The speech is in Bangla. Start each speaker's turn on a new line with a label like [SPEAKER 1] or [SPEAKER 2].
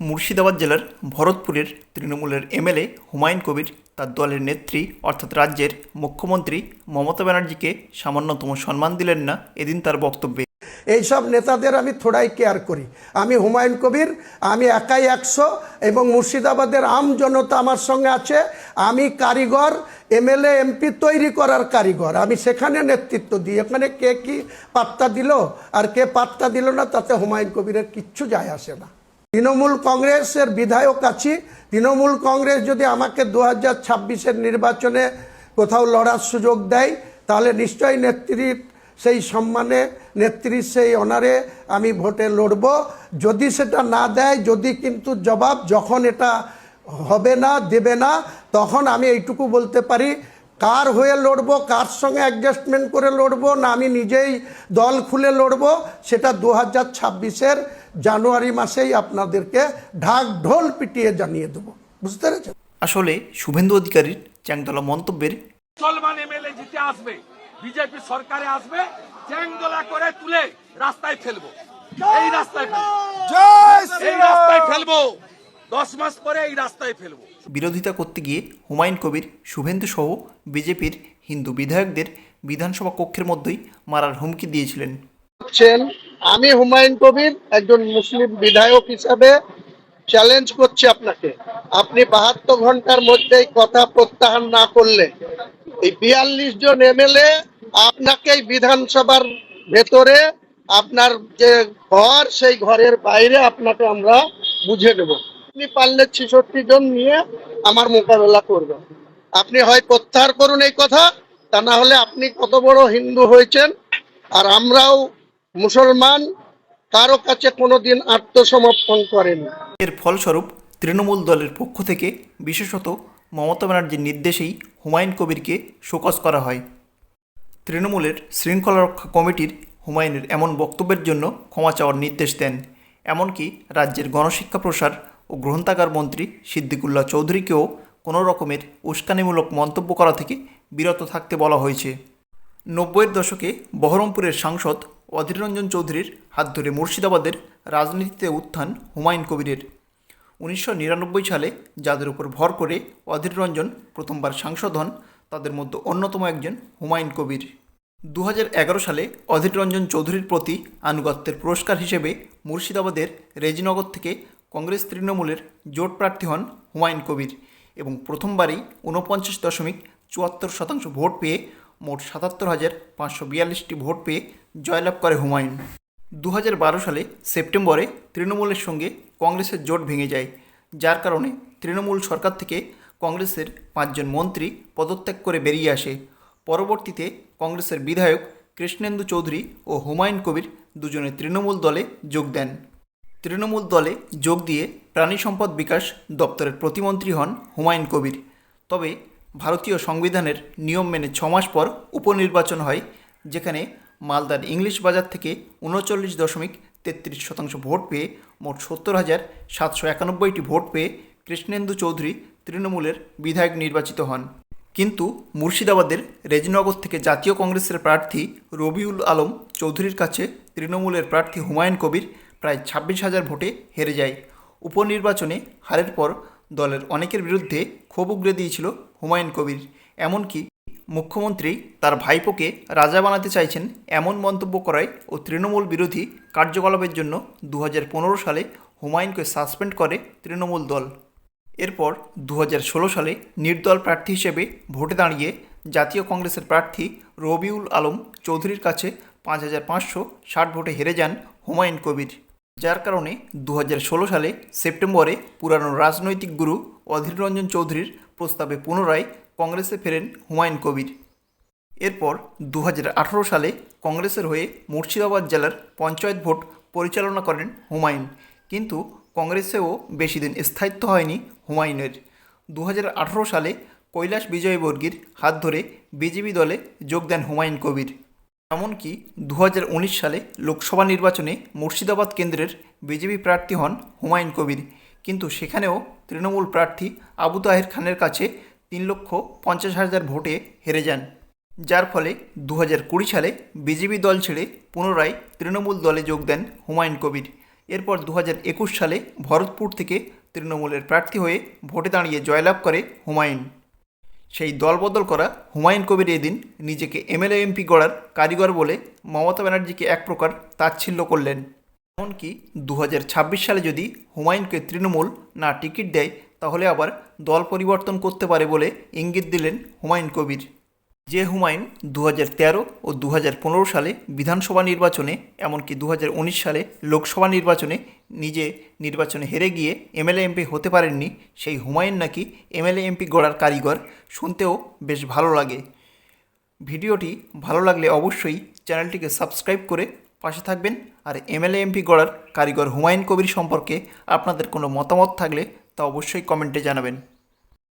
[SPEAKER 1] মুর্শিদাবাদ জেলার ভরতপুরের তৃণমূলের এমএলএ হুমায়ুন কবির, তার দলের নেত্রী অর্থাৎ রাজ্যের মুখ্যমন্ত্রী মমতা ব্যানার্জিকে সামান্যতম সম্মান দিলেন না এদিন তার বক্তব্যে।
[SPEAKER 2] এইসব নেতাদের আমি থোড়াই কেয়ার করি। আমি হুমায়ুন কবির, আমি একাই একশো এবং মুর্শিদাবাদের আম জনতা আমার সঙ্গে আছে। আমি কারিগর, এমএলএ, এমপি তৈরি করার কারিগর। আমি সেখানে নেতৃত্ব দিই। এখানে কে কি পাত্তা দিল আর কে পাত্তা দিল না তাতে হুমায়ুন কবিরের কিচ্ছু যায় আসে না। তৃণমূল কংগ্রেসের বিধায়ক আছি। তৃণমূল কংগ্রেস যদি আমাকে দু হাজার ছাব্বিশের নির্বাচনে কোথাও লড়ার সুযোগ দেয়, তাহলে নিশ্চয়ই নেত্রীর সেই সম্মানে, নেত্রীর সেই অনারে আমি ভোটে লড়ব। যদি সেটা না দেয়, যদি কিন্তু জবাব যখন এটা হবে না, দেবে না, তখন আমি এইটুকু বলতে পারি কার হয়ে লড়বো কার সঙ্গে অ্যাডজাস্টমেন্ট করে লড়বো না আমি নিজেই দল খুলে লড়বো সেটা দু হাজার ছাব্বিশের জানুয়ারি মাসেই আপনাদেরকে ঢাক ঢোল পিটিয়ে জানিয়ে দেবো। বুঝতে পেরেছেন?
[SPEAKER 1] আসলে শুভেন্দু অধিকারীর চ্যাংদলা মন্তব্যের
[SPEAKER 3] মুসলমান এমএলএ জিতে আসবে বিজেপি সরকারে আসবে চ্যাংদোলা করে তুলে রাস্তায় ফেলব। এই রাস্তায় ফেলব। এই রাস্তায় ফেলব। দশ মাস পরে এই রাস্তায় ফেলব।
[SPEAKER 1] বিরোধিতা করতে গিয়ে হুমায়ুন কবির শুভেন্দু সহ বিজেপির হিন্দু বিধায়কদের বিধানসভা কক্ষের মধ্যেই মারার হুমকি দিয়েছিলেন।
[SPEAKER 2] আমি হুমায়ুন কবির একজন মুসলিম বিধায়ক হিসাবে চ্যালেঞ্জ করছি আপনাকে। আপনি বাহাত্তর ঘণ্টার মধ্যেই কথা প্রত্যাহার না করলে এই বিয়াল্লিশ জন এমএলএ আপনাকে এই বিধানসভার ভেতরে আপনার যে ঘর সেই ঘরের বাইরে আপনাকে আমরা বুঝে নেব। আপনি পারলে ছেষট্টি জন নিয়ে আমার মোকাবেলা করবেন। আপনি হয় প্রত্যাহার করুন এই কথা, তা না হলে আপনি কত বড় হিন্দু হয়েছেন, আর আমরাও মুসলমান, কারও কাছে কোনোদিন আত্মসমর্পণ করেনি।
[SPEAKER 1] এর ফলস্বরূপ তৃণমূল দলের পক্ষ থেকে বিশেষত মমতা ব্যানার্জির নির্দেশেই হুমায়ুন কবিরকে শোকজ করা হয়। তৃণমূলের শৃঙ্খলা রক্ষা কমিটির হুমায়ুনের এমন বক্তব্যের জন্য ক্ষমা চাওয়ার নির্দেশ দেন, এমনকি রাজ্যের গণশিক্ষা প্রসার ও গ্রন্থাগার মন্ত্রী সিদ্দিকুল্লাহ চৌধুরীকেও কোনো রকমের উস্কানিমূলক মন্তব্য করা থেকে বিরত থাকতে বলা হয়েছে। নব্বইয়ের দশকে বহরমপুরের সাংসদ অধীর রঞ্জন চৌধুরীর হাত ধরে মুর্শিদাবাদের রাজনীতিতে উত্থান হুমায়ুন কবিরের। উনিশশো নিরানব্বই সালে যাদের উপর ভর করে অধীর রঞ্জন প্রথমবার সাংসদ হন, তাদের মধ্যে অন্যতম একজন হুমায়ুন কবির। দু সালে অধীর রঞ্জন চৌধুরীর প্রতি আনুগত্যের পুরস্কার হিসেবে মুর্শিদাবাদের রেজিনগর থেকে কংগ্রেস তৃণমূলের জোট প্রার্থী হন হুমায়ুন কবির এবং প্রথমবারই ঊনপঞ্চাশ দশমিক চুয়াত্তর শতাংশ ভোট পেয়ে মোট সাতাত্তর হাজার পাঁচশো বিয়াল্লিশটি ভোট পেয়ে জয়লাভ করে হুমায়ুন। দু বারো সালে সেপ্টেম্বরে তৃণমূলের সঙ্গে কংগ্রেসের জোট ভেঙে যায়, যার কারণে তৃণমূল সরকার থেকে কংগ্রেসের পাঁচজন মন্ত্রী পদত্যাগ করে বেরিয়ে আসে। পরবর্তীতে কংগ্রেসের বিধায়ক কৃষ্ণেন্দু চৌধুরী ও হুমায়ুন কবির দুজনে তৃণমূল দলে যোগ দেন। তৃণমূল দলে যোগ দিয়ে প্রাণী সম্পদ বিকাশ দপ্তরের প্রতিমন্ত্রী হন হুমায়ুন কবির। তবে ভারতীয় সংবিধানের নিয়ম মেনে ছমাস পর উপনির্বাচন হয়, যেখানে মালদার ইংলিশ বাজার থেকে উনচল্লিশ দশমিক তেত্রিশ শতাংশ ভোট পেয়ে মোট সত্তর হাজার সাতশো একানব্বইটি ভোট পেয়ে কৃষ্ণেন্দু চৌধুরী তৃণমূলের বিধায়ক নির্বাচিত হন। কিন্তু মুর্শিদাবাদের রেজনগর থেকে জাতীয় কংগ্রেসের প্রার্থী রবিউল আলম চৌধুরীর কাছে তৃণমূলের প্রার্থী হুমায়ুন কবির প্রায় ছাব্বিশ হাজার ভোটে হেরে যায়। উপনির্বাচনে হারের পর দলের অনেকের বিরুদ্ধে ক্ষোভ উগরে দিয়েছিল হুমায়ুন কবির। এমনকি মুখ্যমন্ত্রী তার ভাইপোকে রাজা বানাতে চাইছেন এমন মন্তব্য করায় ও তৃণমূল বিরোধী কার্যকলাপের জন্য দু হাজার পনেরো সালে হুমায়ুনকে সাসপেন্ড করে তৃণমূল দল। এরপর দু হাজার ষোলো সালে নির্দল প্রার্থী হিসেবে ভোটে দাঁড়িয়ে জাতীয় কংগ্রেসের প্রার্থী রবিউল আলম চৌধুরীর কাছে পাঁচ হাজার পাঁচশো ষাট ভোটে হেরে যান হুমায়ুন কবির। যার কারণে দু হাজার ষোলো সালে সেপ্টেম্বরে পুরানো রাজনৈতিক গুরু অধীর রঞ্জন চৌধুরীর প্রস্তাবে পুনরায় কংগ্রেসে ফেরেন হুমায়ুন কবির। এরপর দু হাজার আঠেরো সালে কংগ্রেসের হয়ে মুর্শিদাবাদ জেলার পঞ্চায়েত ভোট পরিচালনা করেন হুমায়ুন। কিন্তু কংগ্রেসেও বেশি দিন স্থায়িত্ব হয়নি হুমায়ুনের। দু হাজার আঠারো সালে কৈলাস বিজয়বর্গীর হাত ধরে বিজেপি দলে যোগ দেন হুমায়ুন কবির। এমনকি দু হাজার উনিশ সালে লোকসভা নির্বাচনে মুর্শিদাবাদ কেন্দ্রের বিজেপি প্রার্থী হন হুমায়ুন কবির। কিন্তু সেখানেও তৃণমূল প্রার্থী আবু তাহের খানের কাছে তিন লক্ষ পঞ্চাশ হাজার ভোটে হেরে যান। যার ফলে দু কুড়ি সালে বিজেপি দল ছেড়ে পুনরায় তৃণমূল দলে যোগ দেন হুমায়ুন কবির। এরপর দু সালে ভরতপুর থেকে তৃণমূলের প্রার্থী হয়ে ভোটে দাঁড়িয়ে জয়লাভ করে হুমায়ুন। সেই দলবদল করা হুমায়ুন কবির এদিন নিজেকে এমএলএ, এমপি গড়ার কারিগর বলে মমতা ব্যানার্জিকে এক প্রকার তাচ্ছিল্য করলেন। এমনকি দু হাজার ছাব্বিশ সালে যদি হুমায়ুনকে তৃণমূল না টিকিট দেয়, তাহলে আবার দল পরিবর্তন করতে পারে বলে ইঙ্গিত দিলেন হুমায়ুন কবির। যে হুমায়ুন দু তেরো ও দু হাজার পনেরো সালে বিধানসভা নির্বাচনে, এমনকি দু হাজার উনিশ সালে লোকসভা নির্বাচনে নিজে নির্বাচনে হেরে গিয়ে এমএলএ এমপি হতে পারেননি, সেই হুমায়ুন নাকি এমএলএ এমপি গড়ার কারিগর। শুনতেও বেশ ভালো লাগে। ভিডিওটি ভালো লাগলে অবশ্যই চ্যানেলটিকে সাবস্ক্রাইব করে পাশে থাকবেন। আর এমএলএ এমপি গড়ার কারিগর হুমায়ুন কবির সম্পর্কে আপনাদের কোনো মতামত থাকলে তা অবশ্যই কমেন্টে জানাবেন।